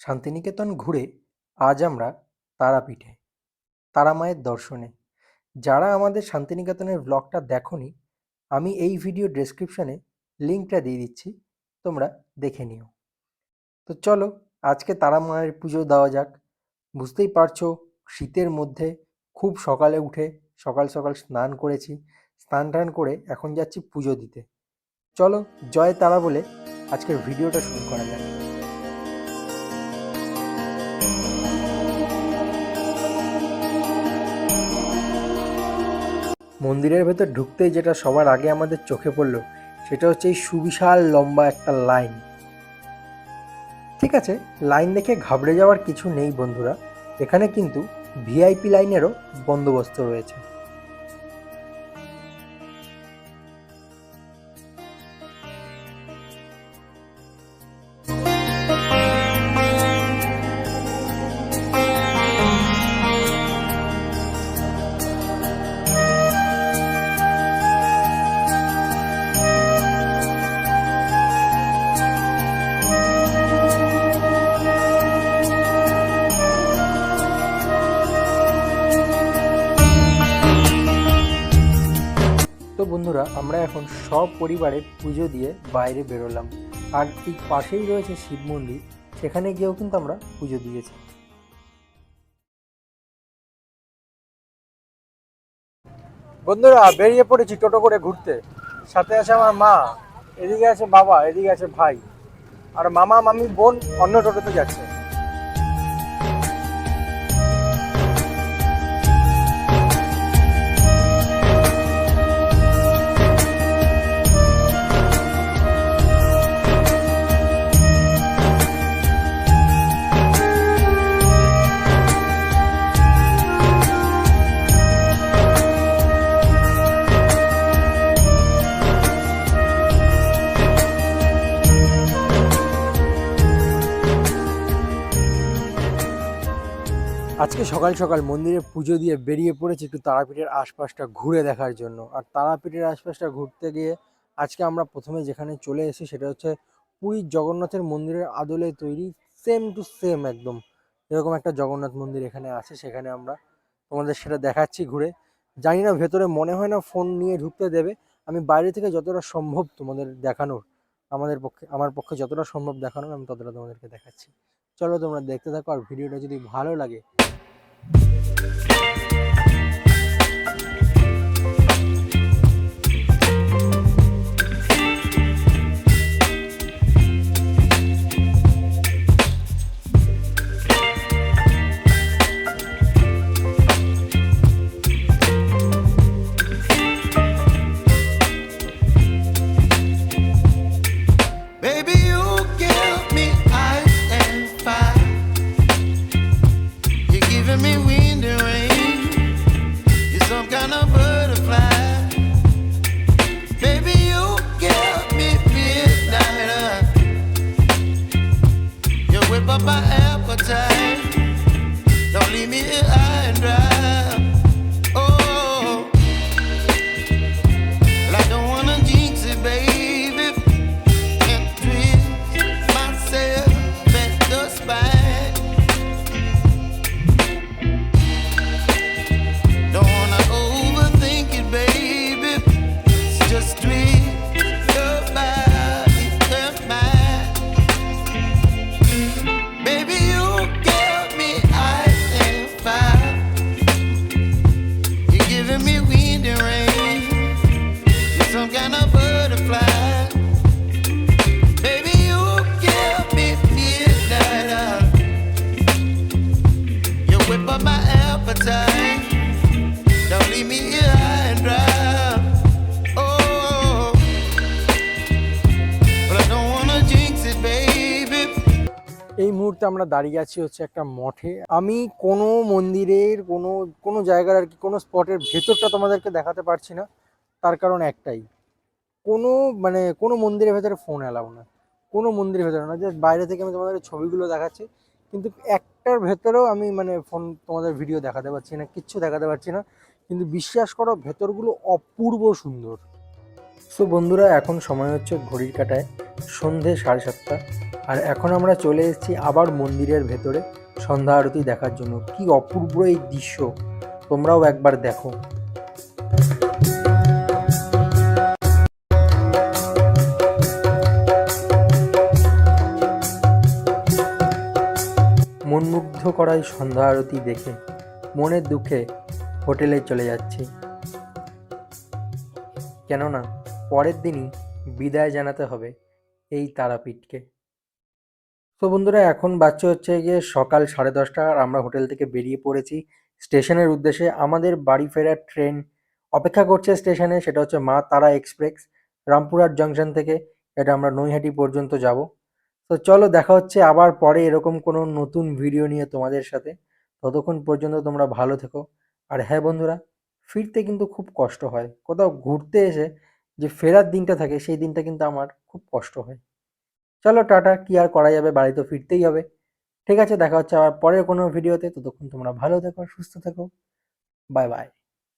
শান্তিনিকেতন ঘুরে আজ আমরা তারাপীঠে তারা মায়ের দর্শনে। যারা আমাদের শান্তিনিকেতনের ব্লগটা দেখোনি, আমি এই ভিডিও ডেসক্রিপশনে লিঙ্কটা দিয়ে দিচ্ছি, তোমরা দেখে নিও। তো চলো, আজকে তারা মায়ের পুজো দেওয়া যাক। বুঝতেই পারছ, শীতের মধ্যে খুব সকালে উঠে সকাল সকাল স্নান করেছি, স্নান টান করে এখন যাচ্ছি পুজো দিতে। চলো, জয় তারা বলে আজকের ভিডিওটা শুরু করা যাক। মন্দিরের ভেতর ঢুকতে যেটা সবার আগে আমাদের চোখে পড়ল, সেটা হচ্ছে এই সুবিশাল লম্বা একটা লাইন। ঠিক আছে, লাইন দেখে ঘাবড়ে যাওয়ার কিছু নেই বন্ধুরা, এখানে কিন্তু ভিআইপি লাইনেরও বন্দোবস্ত রয়েছে। বন্ধুরা, আমরা এখন সব পরিবারে পুজো দিয়ে বাইরে বেরোলাম। আর ঠিক পাশেই রয়েছে শিব মন্দির, সেখানে গিয়েও কিন্তু আমরা পুজো দিয়েছি। বন্ধুরা, বেরিয়ে পড়েছি টোটো করে ঘুরতে। সাথে আছে আমার মা, এদিকে আছে বাবা, এদিকে আছে ভাই। আর মামা, মামি, বোন অন্য টোটোতে যাচ্ছে। আজকে সকাল সকাল মন্দিরে পুজো দিয়ে বেরিয়ে পড়েছি একটু তারাপীঠের আশপাশটা ঘুরে দেখার জন্য। আর তারাপীঠের আশপাশটা ঘুরতে গিয়ে আজকে আমরা প্রথমে যেখানে চলে এসেছি সেটা হচ্ছে পুরীর জগন্নাথের মন্দিরের আদলে তৈরি সেম টু সেম একদম। এরকম একটা জগন্নাথ মন্দির এখানে আছে, সেখানে আমরা তোমাদের সেটা দেখাচ্ছি ঘুরে। জানি না, ভেতরে মনে হয় না ফোন নিয়ে ঢুকতে দেবে। আমি বাইরে থেকে যতটা সম্ভব তোমাদের দেখানোর। আমাদের পক্ষে, আমার পক্ষে যতটা সম্ভব দেখানোর আমি ততটা তোমাদেরকে দেখাচ্ছি। চলো তোমরা দেখতে থাকো, আর ভিডিওটা যদি ভালো লাগে মুহূর্তে আমরা দাঁড়িয়ে আছি হচ্ছে একটা মঠে। আমি কোনো মন্দিরের, কোনো কোনো জায়গার আর কি, কোনো স্পটের ভেতরটা তোমাদেরকে দেখাতে পারছি না। তার কারণ একটাই। কোনো মানে কোনো মন্দিরের ভেতরে ফোন অ্যালাউ না। কোনো মন্দিরের ভেতরে না। জাস্ট বাইরে থেকে আমি তোমাদের ছবিগুলো দেখাচ্ছি। কিন্তু একটার ভেতরেও আমি মানে ফোন তোমাদের ভিডিও দেখাতে পারছি না, কিচ্ছু দেখাতে পারছি না। কিন্তু বিশ্বাস করো, ভেতরগুলো অপূর্ব সুন্দর। সো বন্ধুরা, এখন সময় হচ্ছে ঘড়ির কাটায়। সন্ধে সাড়ে সাতটা। আর এখন আমরা চলে এসেছি আবার মন্দিরের ভেতরে। সন্ধ্যা আরতি দেখার জন্য। কি অপূর্ব এই দৃশ্য। তোমরাও একবার দেখো। মনমুগ্ধ করাই সন্ধ্যা আরতি দেখে। মনের দুঃখে হোটেলে চলে যাচ্ছি। কেননা, পরের দিনই বিদায় জানাতে হবে। এই তারাপীঠকে। তো বন্ধুরা, এখন বাচ্চা হচ্ছে গিয়ে সকাল সাড়ে দশটা আর আমরা হোটেল থেকে বেরিয়ে পড়েছি। স্টেশনের উদ্দেশ্যে আমাদের বাড়ি ফেরার ট্রেন অপেক্ষা করছে স্টেশনে, সেটা হচ্ছে মা তারা এক্সপ্রেস, রামপুরহাট জংশন থেকে। এটা আমরা নৈহাটি পর্যন্ত যাব। তো চলো, দেখা হচ্ছে আবার পরে এরকম কোনো নতুন ভিডিও নিয়ে তোমাদের সাথে। ততক্ষণ পর্যন্ত তোমরা ভালো থেকো। আর হ্যাঁ বন্ধুরা, ফিরতে কিন্তু খুব কষ্ট হয়। কোথাও ঘুরতে এসে যে ফেরার দিনটা থাকে, সেই দিনটা কিন্তু আমার খুব কষ্ট হয়। চলো টাটা, কি আর করা যাবে, বাড়ি তো ফিরতেই হবে। ঠিক আছে, দেখা হচ্ছে আবার পরের কোনো ভিডিওতে ততক্ষণ তোমরা ভালো থেকো, সুস্থ থেকো। Bye bye